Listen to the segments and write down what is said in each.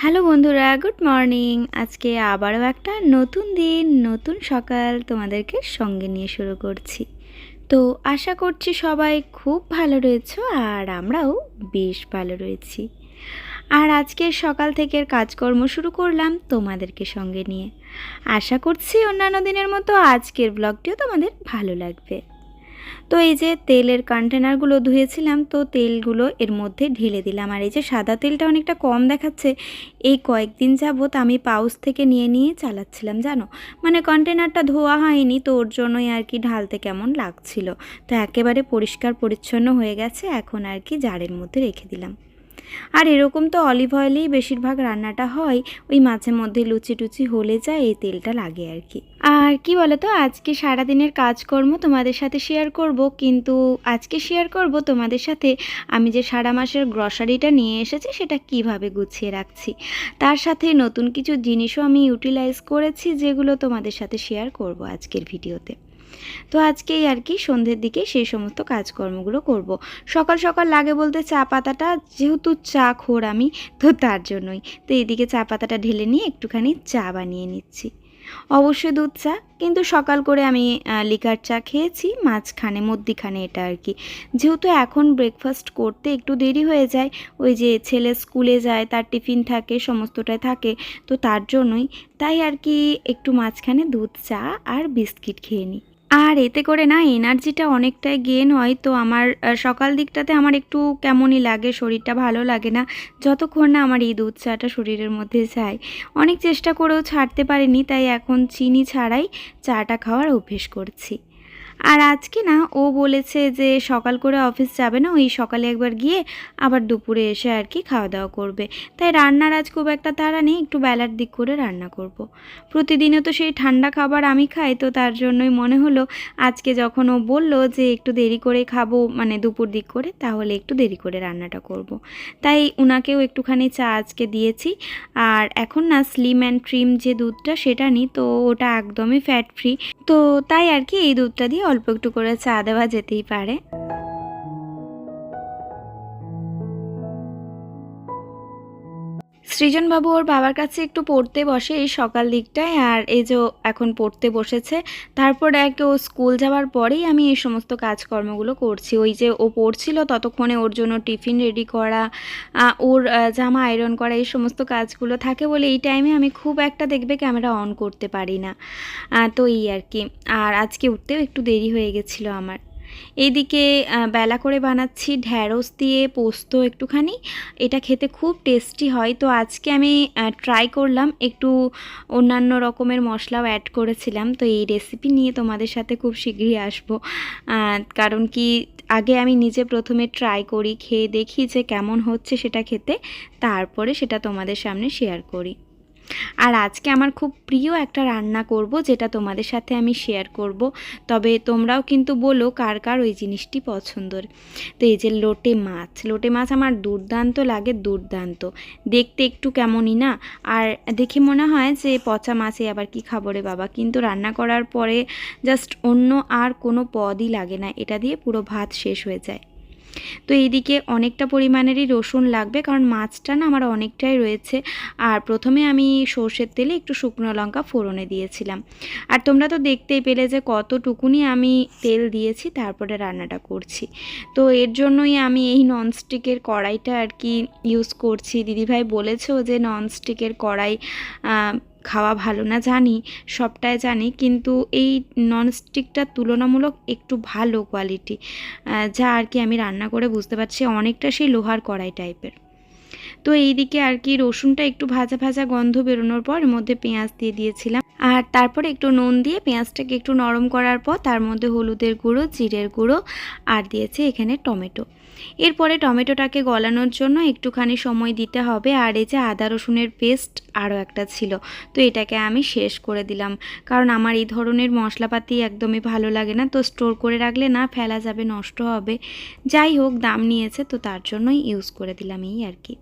Hello বন্ধুরা, good morning. আজকে আবারও একটা নতুন দিন, নতুন সকাল তোমাদেরকে সঙ্গে নিয়ে শুরু করছি। তো আশা করছি সবাই খুব ভালো রয়েছো আর আমরাও বেশ ভালো রয়েছি। আর আজকের সকাল থেকে কাজকর্ম শুরু করলাম তোমাদেরকে সঙ্গে নিয়ে। আশা করছি অন্যান্য দিনের মতো আজকের ব্লগটিও তোমাদের ভালো লাগবে। তো এই যে তেলের কন্টেনারগুলো ধুয়েছিলাম, তো তেলগুলো এর মধ্যে ঢেলে দিলাম। আর এই যে সাদা তেলটা অনেকটা কম দেখাচ্ছে, এই কয়েকদিন যাবৎ আমি পাউস থেকে নিয়ে নিয়ে চালাচ্ছিলাম, জানো? মানে কন্টেনারটা ধোয়া হয়নি, তো ওর জন্যই আর কি ঢালতে কেমন লাগছিল। তো একেবারে পরিষ্কার পরিচ্ছন্ন হয়ে গেছে, এখন আর কি জারের মধ্যে রেখে দিলাম। আর এরকম তো অলিভ অয়েলেই বেশিরভাগ রান্নাটা হয়, ওই মাঝে মধ্যে লুচি টুচি হলে যায়, এই তেলটা লাগে আর কি। আর কি বলতো, আজকে সারাদিনের কাজকর্ম তোমাদের সাথে শেয়ার করব, কিন্তু আজকে শেয়ার করব তোমাদের সাথে আমি যে সারা মাসের গ্রসারিটা নিয়ে এসেছি, সেটা কীভাবে গুছিয়ে রাখছি। তার সাথে নতুন কিছু জিনিসও আমি ইউটিলাইজ করেছি, যেগুলো তোমাদের সাথে শেয়ার করব আজকের ভিডিওতে তো আজকেই আর কি সন্ধ্যের দিকে সেই সমস্ত কাজকর্মগুলো করব। সকাল সকাল লাগে বলতে চা পাতাটা, যেহেতু চা খোর আমি, তো তার জন্যই। তো এদিকে চা পাতাটা ঢেলে নিয়ে একটুখানি চা বানিয়ে নিচ্ছি। অবশ্যই দুধ চা, কিন্তু সকাল করে আমি লিকার চা খেয়েছি, মাঝখানে, মধ্যিখানে এটা আর কি। যেহেতু এখন ব্রেকফাস্ট করতে একটু দেরি হয়ে যায়, ওই যে ছেলে স্কুলে যায়, তার টিফিন থাকে, সমস্তটাই থাকে, তো তার জন্যই। তাই আর কি একটু মাঝখানে দুধ চা আর বিস্কিট খেয়ে নিই। আর এতে করে না এনার্জিটা অনেকটাই গেন হয়। তো আমার সকাল দিকটাতে আমার একটু কেমনই লাগে, শরীরটা ভালো লাগে না। যতক্ষণ না আমার এই দুধ চাটা শরীরের মধ্যে যায়। অনেক চেষ্টা করেও ছাড়তে পারিনি, তাই এখন চিনি ছাড়াই চাটা খাওয়ার অভ্যেস করছি। আর আজকে না, ও বলেছে যে সকাল করে অফিস যাবে না, ওই সকালে একবার গিয়ে আবার দুপুরে এসে আর কি খাওয়া দাওয়া করবে তাই রান্নার আজ খুব একটা তাড়া নেই, একটু বেলার দিক করে রান্না করব। প্রতিদিনও তো সেই ঠান্ডা খাবার আমি খাই, তো তার জন্যই মনে হলো আজকে যখন ও বলল যে একটু দেরি করে খাব মানে দুপুর দিক করে, তাহলে একটু দেরি করে রান্নাটা করব। তাই উনাকেও একটুখানি চা আজকে দিয়েছি আর এখন না স্লিম অ্যান্ড ট্রিম যে দুধটা সেটা নিই তো ওটা একদমই ফ্যাট ফ্রি তো তাই আর কি এই দুধটা দিয়ে অল্প একটু করে চা দেওয়া যেতেই পারে। সৃজনবাবু ওর বাবার কাছে একটু পড়তে বসে এই সকাল দিকটায়, আর এই যে এখন পড়তে বসেছে, তারপর এক ও স্কুল যাওয়ার পরেই আমি এই সমস্ত কাজকর্মগুলো করছি। ওই যে ও পড়ছিল ততক্ষণে ওর জন্য টিফিন রেডি করা ওর জামা আয়রন করা, এই সমস্ত কাজগুলো থাকে বলে এই টাইমে আমি খুব একটা দেখবে ক্যামেরা অন করতে পারি না। তো এই আর কি। আর আজকে উঠতেও একটু দেরি হয়ে গেছিল আমার। এইদিকে বেলা করে বানাচ্ছি ঢ্যাঁড়স দিয়ে পোস্ত একটুখানি। এটা খেতে খুব টেস্টি হয়। তো আজকে আমি ট্রাই করলাম। একটু অন্যান্য রকমের মশলাও অ্যাড করেছিলাম। তো এই রেসিপি নিয়ে তোমাদের সাথে খুব শীঘ্রই আসব। কারণ কি, আগে আমি নিজে প্রথমে ট্রাই করি, খেয়ে দেখি যে কেমন হচ্ছে সেটা খেতে। তারপরে সেটা তোমাদের সামনে শেয়ার করি। আর আজকে আমার খুব প্রিয় একটা রান্না করব, যেটা তোমাদের সাথে আমি শেয়ার করব। তবে তোমরাও কিন্তু বলো কার কার ওই জিনিসটি পছন্দর। তো এই যে লোটে মাছ লোটে মাছ আমার দুর্দান্ত লাগে, দুর্দান্ত। দেখতে একটু কেমনই না? আর দেখে মনে হয় যে পচা মাছে আবার কি খাব রে বাবা? কিন্তু রান্না করার পরে জাস্ট অন্য আর কোনো পদই লাগে না, এটা দিয়ে পুরো ভাত শেষ হয়ে যায়। তো এইদিকে অনেকটা পরিমাণেরই রসুন লাগবে, কারণ মাছটা না আমার অনেকটাই রয়েছে। আর প্রথমে আমি সর্ষের তেলে একটু শুকনো লঙ্কা ফোড়নে দিয়েছিলাম। আর তোমরা তো দেখতেই পেলে যে কতটুকুনি আমি তেল দিয়েছি, তারপরে রান্নাটা করছি। তো এর জন্যই আমি এই ননস্টিকের কড়াইটা আর কি ইউজ করছি। দিদিভাই বলেছেও যে ননস্টিকের কড়াই খাওয়া ভালো না জানি, সবটাই জানি, কিন্তু এই ননস্টিকটা তুলনামূলক একটু ভালো কোয়ালিটি যা আর কি আমি রান্না করে বুঝতে পারছি অনেকটা সেই লোহার কড়াই টাইপের তো এই দিকে আর কি রসুনটা একটু ভাজা ভাজা গন্ধ বেরোনোর পর এর মধ্যে পেঁয়াজ দিয়ে দিয়েছিলাম। আর তারপরে একটু নুন দিয়ে পেঁয়াজটাকে একটু নরম করার পর তার মধ্যে হলুদের গুঁড়ো, জিরের গুঁড়ো, আর দিয়েছে এখানে টমেটো। এরপরে টমেটোটাকে গলানোর জন্য একটুখানি সময় দিতে হবে, আর এই যে আদা রসুনের পেস্ট আরও একটা ছিল, তো এটাকে আমি শেষ করে দিলাম। কারণ আমার এই ধরনের মশলাপাতি একদমই ভালো লাগে না, তো স্টোর করে রাখলে না ফেলা যাবে, নষ্ট হবে। যাই হোক, দাম নিয়েছে, তো তার জন্যই ইউজ করে দিলাম এই আর কি।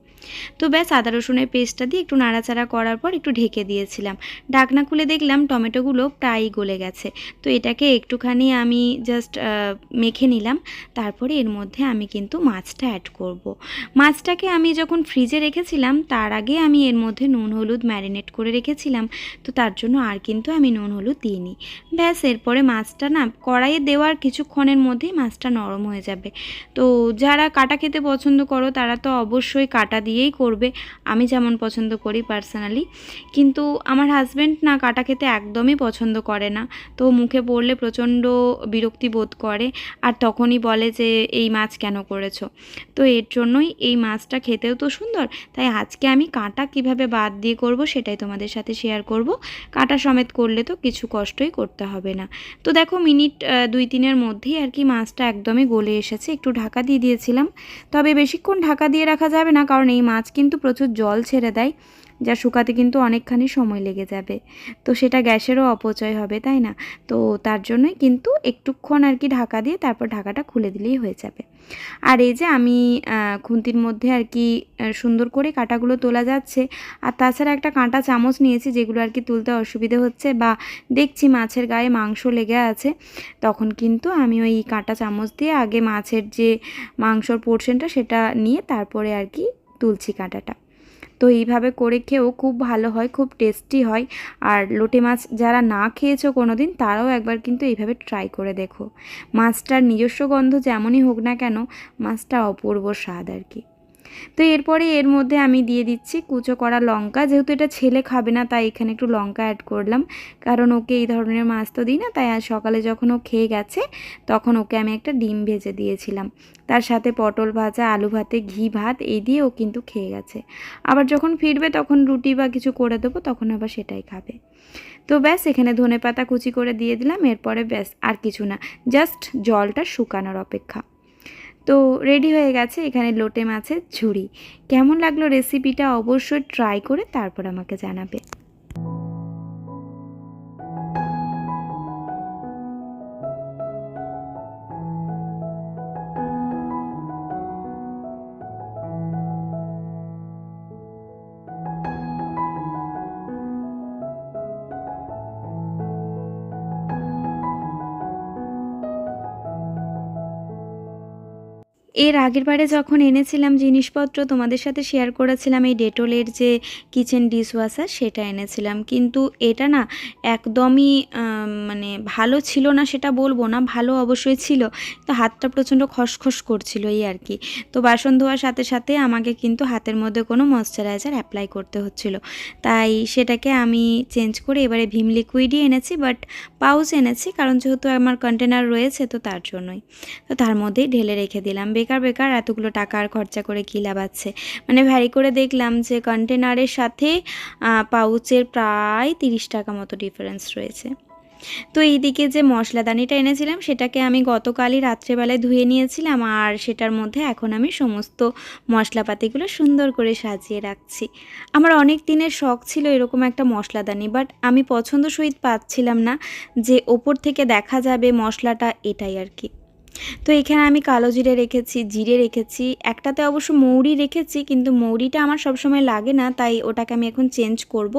তো ব্যাস আদা রসুনের পেস্টটা দিয়ে একটু নাড়াচাড়া করার পর একটু ঢেকে দিয়েছিলাম। ঢাকনা খুলে দেখলাম টমেটোগুলো প্রায় গলে গেছে। তো এটাকে একটুখানি আমি জাস্ট মেখে নিলাম। তারপরে এর মধ্যে আমি কিন্তু মাছটা অ্যাড করব। মাছটাকে আমি যখন ফ্রিজে রেখেছিলাম, তার আগে আমি এর মধ্যে নুন, হলুদ ম্যারিনেট করে রেখেছিলাম। তো তার জন্য আর কিন্তু আমি নুন, হলুদ দিইনি। ব্যাস এরপরে মাছটা না, কড়াইয়ে দেওয়ার কিছুক্ষণের মধ্যেই মাছটা নরম হয়ে যাবে। তো যারা কাটা খেতে পছন্দ করো, তারা তো অবশ্যই কাটা দিয়েই করবে। আমি যেমন পছন্দ করি পার্সোনালি কিন্তু আমার হাজব্যান্ড না কাটা খেতে একদমই পছন্দ করে না। তো মুখে পড়লে প্রচণ্ড বিরক্তি বোধ করে আর তখনই বলে যে, এই মাছ কেন করেছ? তো এর জন্যই এই মাছটা খেতেও তো সুন্দর। তাই আজকে আমি কাঁটা কীভাবে বাদ দিয়ে করব সেটাই তোমাদের সাথে শেয়ার করব। কাঁটা সমেত করলে তো কিছু কষ্টই করতে হবে না। তো দেখো মিনিট দুই তিনের মধ্যেই আর কি মাছটা একদমই গলে এসেছে। একটু ঢাকা দিয়ে দিয়েছিলাম। তবে বেশিক্ষণ ঢাকা দিয়ে রাখা যাবে না কারণ এই মাছ কিন্তু প্রচুর জল ছেড়ে দেয়, যা শুকাতে কিন্তু অনেকখানি সময় লেগে যাবে। তো সেটা গ্যাসেরও অপচয় হবে, তাই না? তো তার জন্যই কিন্তু একটুক্ষণ আর কি ঢাকা দিয়ে তারপর ঢাকাটা খুলে দিলেই হয়ে যাবে। আর এই যে আমি খুন্তির মধ্যে আর কি সুন্দর করে কাঁটাগুলো তোলা যাচ্ছে, আর তাছাড়া একটা কাঁটা চামচ নিয়েছি যেগুলো আর কি তুলতে অসুবিধে হচ্ছে বা দেখছি মাছের গায়ে মাংস লেগে আছে, তখন কিন্তু আমি ওই কাঁটা চামচ দিয়ে আগে মাছের যে মাংসর পোর্শনটা সেটা নিয়ে তারপরে আর কি তুলছি কাঁটাটা। তো এইভাবে করে খেয়েও খুব ভালো হয়, খুব টেস্টি হয়। আর লোটে মাছ যারা না খেয়েছো কোনো দিন তারাও একবার কিন্তু এইভাবে ট্রাই করে দেখো। মাছটার নিজস্ব গন্ধ যেমনই হোক না কেন, মাছটা অপূর্ব স্বাদ আর কি। তো এরপরে এর মধ্যে আমি দিয়ে দিচ্ছি কুচো করা লঙ্কা। যেহেতু এটা ছেলে খাবে না, তাই এখানে একটু লঙ্কা অ্যাড করলাম। কারণ ওকে এই ধরনের মাছ তো দিই না, তাই আজ সকালে যখন ও খেয়ে গেছে, তখন ওকে আমি একটা ডিম ভেজে দিয়েছিলাম। তার সাথে পটল ভাজা, আলু ভাতে, ঘি ভাত, এই দিয়ে ও কিন্তু খেয়ে গেছে। আবার যখন ফিরবে, তখন রুটি বা কিছু করে দেবো, তখন আবার সেটাই খাবে। তো ব্যাস, এখানে ধনে পাতা কুচি করে দিয়ে দিলাম। এরপরে ব্যাস, আর কিছু না। জাস্ট জলটা শুকানোর অপেক্ষা। তো রেডি হয়ে গেছে, এখানে লোটে মাছের ঝুড়ি। কেমন লাগল রেসিপিটা অবশ্যই ট্রাই করে তারপর আমাকে জানাবে। এর আগের বারে যখন এনেছিলাম জিনিসপত্র, তোমাদের সাথে শেয়ার করেছিলাম এই ডেটলের যে কিচেন ডিশওয়াশার সেটা এনেছিলাম। কিন্তু এটা না একদমই মানে ভালো ছিল না সেটা বলব না, ভালো অবশ্যই ছিল। তো হাতটা প্রচণ্ড খসখস করছিল এই আর কি। তো বাসন ধোয়ার সাথে সাথে আমাকে কিন্তু হাতের মধ্যে কোনো ময়শ্চারাইজার অ্যাপ্লাই করতে হচ্ছিল। তাই সেটাকে আমি চেঞ্জ করে এবারে ভীম লিকুইডই এনেছি বাট পাউচ এনেছি, কারণ যেহেতু আমার কন্টেনার রয়েছে, তো তার জন্যই। তো তার মধ্যেই ঢেলে রেখে দিলাম। বেকার বেকার, এতগুলো টাকা আর খরচা করে কী লাভ আছে? মানে ভ্যারি করে দেখলাম যে কন্টেনারের সাথে পাউচের প্রায় তিরিশ টাকা মতো ডিফারেন্স রয়েছে। তো এইদিকে যে মশলাদানিটা এনেছিলাম, সেটাকে আমি গতকালই রাত্রেবেলায় ধুয়ে নিয়েছিলাম আর সেটার মধ্যে এখন আমি সমস্ত মশলাপাতিগুলো সুন্দর করে সাজিয়ে রাখছি। আমার অনেক দিনের শখ ছিল এরকম একটা মশলাদানি বাট আমি পছন্দ সহিত পাচ্ছিলাম না যে ওপর থেকে দেখা যাবে মশলাটা এটাই আর কি। তো এখানে আমি কালো জিরে রেখেছি জিরে রেখেছি। একটাতে অবশ্য মৌরি রেখেছি, কিন্তু মৌরিটা আমার সবসময় লাগে না, তাই ওটাকে আমি এখন চেঞ্জ করব।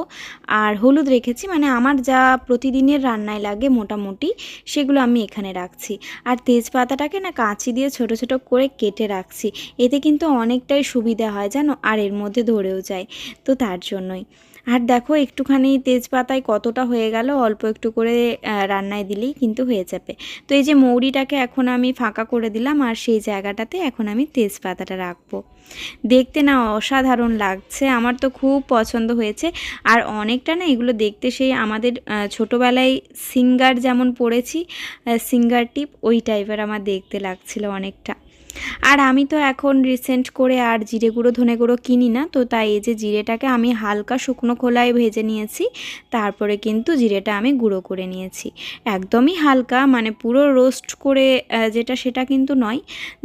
আর হলুদ রেখেছি মানে আমার যা প্রতিদিনের রান্নায় লাগে মোটামুটি, সেগুলো আমি এখানে রাখছি। আর তেজপাতাটাকে না কাঁচি দিয়ে ছোট ছোট করে কেটে রাখছি। এতে কিন্তু অনেকটাই সুবিধা হয় জানো, আর এর মধ্যে ধরেও যায়। তো তার জন্যই। আর দেখো একটুখানি তেজপাতায় কতটা হয়ে গেল, অল্প একটু করে রান্নায় দিলেই কিন্তু হয়ে যাবে। তো এই যে মৌরিটাকে এখন আমি ফাঁকা করে দিলাম আর সেই জায়গাটাতে এখন আমি তেজপাতাটা রাখব। দেখতে না অসাধারণ লাগছে, আমার তো খুব পছন্দ হয়েছে। আর অনেকটা না এগুলো দেখতে সেই আমাদের ছোটোবেলায় সিঙ্গার যেমন পড়েছি সিঙ্গার টিপ, ওই টাইপের আমার দেখতে লাগছিল অনেকটা। আর আমি তো এখন রিসেন্ট করে আর জিরে গুঁড়ো, ধনে গুঁড়ো কিনি না, তো তাই এই যে জিরেটাকে আমি হালকা শুকনো খোলায় ভেজে নিয়েছি। তারপরে কিন্তু জিরেটা আমি গুঁড়ো করে নিয়েছি। একদমই হালকা মানে পুরো রোস্ট করে যেটা সেটা কিন্তু নয়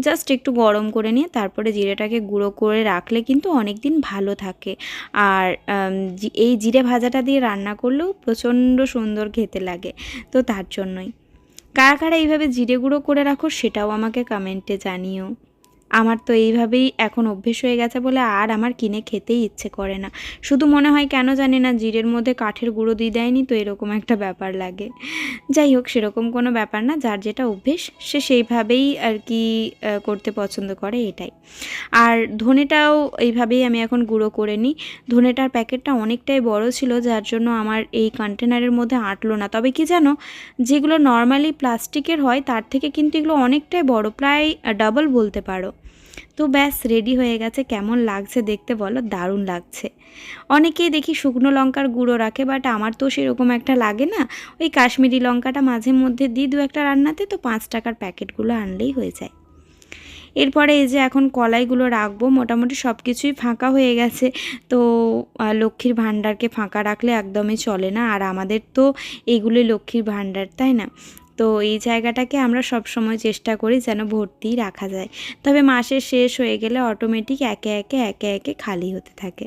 জাস্ট একটু গরম করে নিয়ে তারপরে জিরেটাকে গুঁড়ো করে রাখলে কিন্তু অনেক দিন ভালো থাকে। আর এই জিরে ভাজাটা দিয়ে রান্না করলেও প্রচণ্ড সুন্দর খেতে লাগে, তো তার জন্যই। কারা কারা এইভাবে জিরে গুঁড়ো করে রাখো সেটাও আমাকে কমেন্টে জানিও। আমার তো এইভাবেই এখন অভ্যেস হয়ে গেছে বলে আর আমার কিনে খেতেই ইচ্ছে করে না। শুধু মনে হয় কেন জানি না, জিরের মধ্যে কাঠের গুঁড়ো দিয়ে দেয়নি তো এরকম একটা ব্যাপার লাগে। যাই হোক, সেরকম কোনো ব্যাপার না, যার যেটা অভ্যেস সে সেইভাবেই আর কি করতে পছন্দ করে এটাই। আর ধনেটাও এইভাবেই আমি এখন গুঁড়ো করে নিই। ধনেটার প্যাকেটটা অনেকটাই বড় ছিল, যার জন্য আমার এই কন্টেনারের মধ্যে আঁটলো না। তবে কি জানো, যেগুলো নর্মালি প্লাস্টিকের হয়, তার থেকে কিন্তু এগুলো অনেকটাই বড়, প্রায় ডাবল বলতে পারো। তো ব্যাস রেডি হয়ে গেছে। কেমন লাগছে দেখতে বলো? দারুণ লাগছে। অনেকেই দেখি শুকনো লঙ্কার গুঁড়ো রাখে বাট আমার তো সেরকম একটা লাগে না। ওই কাশ্মীরি লঙ্কাটা মাঝে মধ্যে দিই দু একটা রান্নাতে, তো পাঁচ টাকার প্যাকেটগুলো আনলেই হয়ে যায়। এরপরে এই যে এখন কলাইগুলো রাখব, মোটামুটি সব কিছুই ফাঁকা হয়ে গেছে। তো লক্ষ্মীর ভাণ্ডারকে ফাঁকা রাখলে একদমই চলে না। আর আমাদের তো এগুলোই লক্ষ্মীর ভাণ্ডার, তাই না? তো এই জায়গাটাকে আমরা সব সময় চেষ্টা করি যেন ভর্তিই রাখা যায়। তবে মাসের শেষ হয়ে গেলে অটোমেটিক একে একে একে একে খালি হতে থাকে।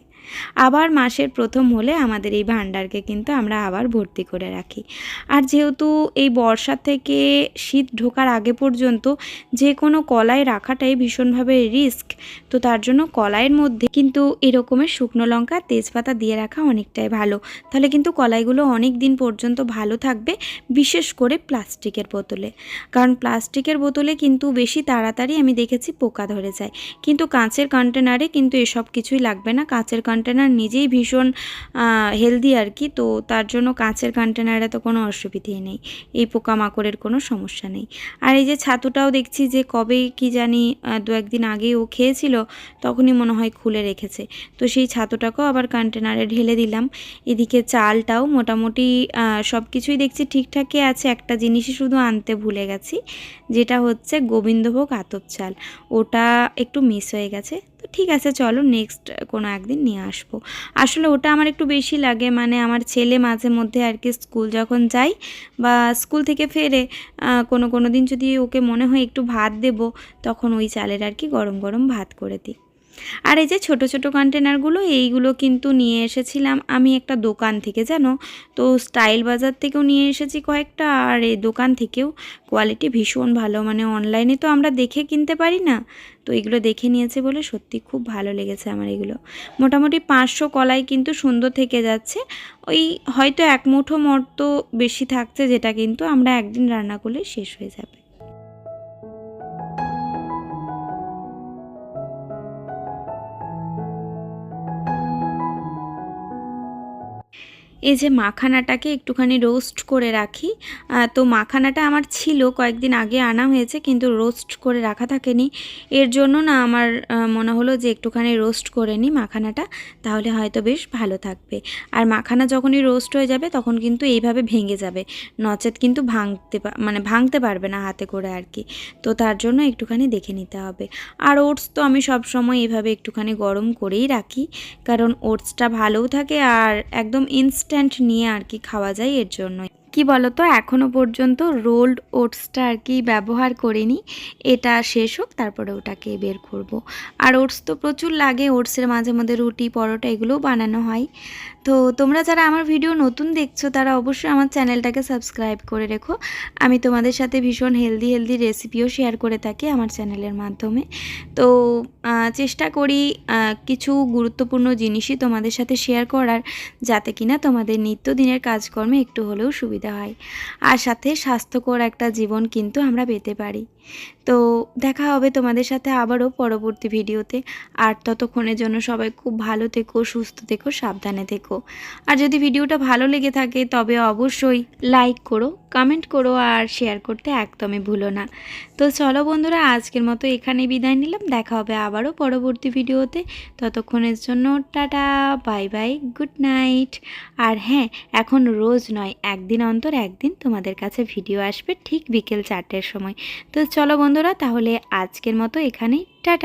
আবার মাসের প্রথম হলে আমাদের এই ভাণ্ডারকে কিন্তু আমরা আবার ভর্তি করে রাখি। আর যেহেতু এই বর্ষা থেকে শীত ঢোকার আগে পর্যন্ত যে কোনো কলাই রাখাটাই ভীষণভাবে রিস্ক তো তার জন্য কলাইয়ের মধ্যে কিন্তু এরকমের শুকনো লঙ্কা, তেজপাতা দিয়ে রাখা অনেকটাই ভালো। তাহলে কিন্তু কলাইগুলো অনেক দিন পর্যন্ত ভালো থাকবে, বিশেষ করে প্লাস্টিকের বোতলে। কারণ প্লাস্টিকের বোতলে কিন্তু বেশি তাড়াতাড়ি আমি দেখেছি পোকা ধরে যায়। কিন্তু কাঁচের কন্টেনারে কিন্তু এসব কিছুই লাগবে না। কাঁচের কন্টেনার নিজেই ভীষণ হেলদি আর কি। তো তার জন্য কাঁচের কন্টেনারে তো কোনো অসুবিধেই নেই। এই পোকামাকড়ের কোনো সমস্যা নেই। আর এই যে ছাতুটাও দেখছি যে কবে কি জানি দু একদিন আগে ও খেয়েছিল, তখনই মনে হয় খুলে রেখেছে। তো সেই ছাতুটাকেও আবার কন্টেনারে ঢেলে দিলাম। এদিকে চালটাও মোটামুটি সব কিছুই দেখছি ঠিকঠাকই আছে। একটা জিনিসই শুধু আনতে ভুলে গেছি, যেটা হচ্ছে গোবিন্দভোগ আতপ চাল। ওটা একটু মিস হয়ে গেছে। তো ঠিক আছে, চলো নেক্সট কোনো একদিন নিয়ে আসব। আসলে ওটা আমার একটু বেশি লাগে মানে আমার ছেলে মাঝে মধ্যে আর কি স্কুল যখন যাই বা স্কুল থেকে ফেরে কোনো কোনো দিন যদি ওকে মনে হয় একটু ভাত দেব, তখন ওই চালের আর কি গরম গরম ভাত করে দিই। আর এই যে ছোট ছোট কন্টেনারগুলো এইগুলো কিন্তু নিয়ে এসেছিলাম আমি একটা দোকান থেকে, জানো? তো স্টাইল বাজার থেকেও নিয়ে এসেছি কয়েকটা, আর এই দোকান থেকেও কোয়ালিটি ভীষণ ভালো। মানে অনলাইনে তো আমরা দেখে কিনতে পারি না। তো এগুলো দেখে নিয়েছে বলে সত্যি খুব ভালো লেগেছে আমার এগুলো। মোটামুটি পাঁচশো কলাই কিন্তু সুন্দর থেকে যাচ্ছে। ওই হয়তো এক মুঠো মতো বেশি থাকছে, যেটা কিন্তু আমরা একদিন রান্না করলে শেষ হয়ে যাবে। এই যে মাখানাটাকে একটুখানি রোস্ট করে রাখি। তো মাখানাটা আমার ছিল, কয়েকদিন আগে আনা হয়েছে, কিন্তু রোস্ট করে রাখা থাকেনি। এর জন্য না আমার মনে হলো যে একটুখানি রোস্ট করে নিই মাখানাটা, তাহলে হয়তো বেশ ভালো থাকবে। আর মাখানা যখনই রোস্ট হয়ে যাবে, তখন কিন্তু এইভাবে ভেঙে যাবে। নচেত কিন্তু ভাঙতে মানে ভাঙতে পারবে না হাতে করে আর কি। তো তার জন্য একটুখানি দেখে নিতে হবে। আর ওটস তো আমি সব সময় এইভাবে একটুখানি গরম করেই রাখি, কারণ ওটসটা ভালোও থাকে আর একদম ইনস্ট্যান্ট নিয়ে আর কি খাওয়া যায় এর জন্য কি বলতো এখনও পর্যন্ত রোল্ড ওটসটা আর কি ব্যবহার করিনি। এটা শেষ হোক, তারপরে ওটাকে বের করব। আর ওটস তো প্রচুর লাগে ওটসের মাঝে মধ্যে রুটি, পরোটা এগুলোও বানানো হয়। তো তোমরা যারা আমার ভিডিও নতুন দেখছ, তারা অবশ্যই আমার চ্যানেলটাকে সাবস্ক্রাইব করে রেখো। আমি তোমাদের সাথে ভীষণ হেলদি হেলদি রেসিপিও শেয়ার করে থাকি আমার চ্যানেলের মাধ্যমে। তো চেষ্টা করি কিছু গুরুত্বপূর্ণ জিনিসই তোমাদের সাথে শেয়ার করার, যাতে কিনা তোমাদের নিত্যদিনের কাজকর্মে একটু হলেও সুবিধা হয়। আর সাথে স্বাস্থ্যকর একটা জীবন কিন্তু আমরা পেতে পারি। তো দেখা হবে তোমাদের সাথে আবারও পরবর্তী ভিডিওতে। আর ততক্ষণের জন্য সবাই খুব ভালো থেকো, সুস্থ থেকো, সাবধানে থেকো। আর যদি ভিডিওটা ভালো লেগে থাকে, তবে অবশ্যই লাইক করো কমেন্ট করো আর শেয়ার করতে একদমই ভুলো না। তো চলো বন্ধুরা, আজকের মতো এখানে বিদায় নিলাম। দেখা হবে আবারও পরবর্তী ভিডিওতে। ততক্ষণের জন্য tata bye bye good night আর হ্যাঁ এখন রোজ নয়, একদিন অন্তর একদিন তোমাদের কাছে ভিডিও আসবে ঠিক বিকেল চারটের সময়। তো চলো বন্ধুরা তাহলে আজকের মতো এখানেই। টাটা।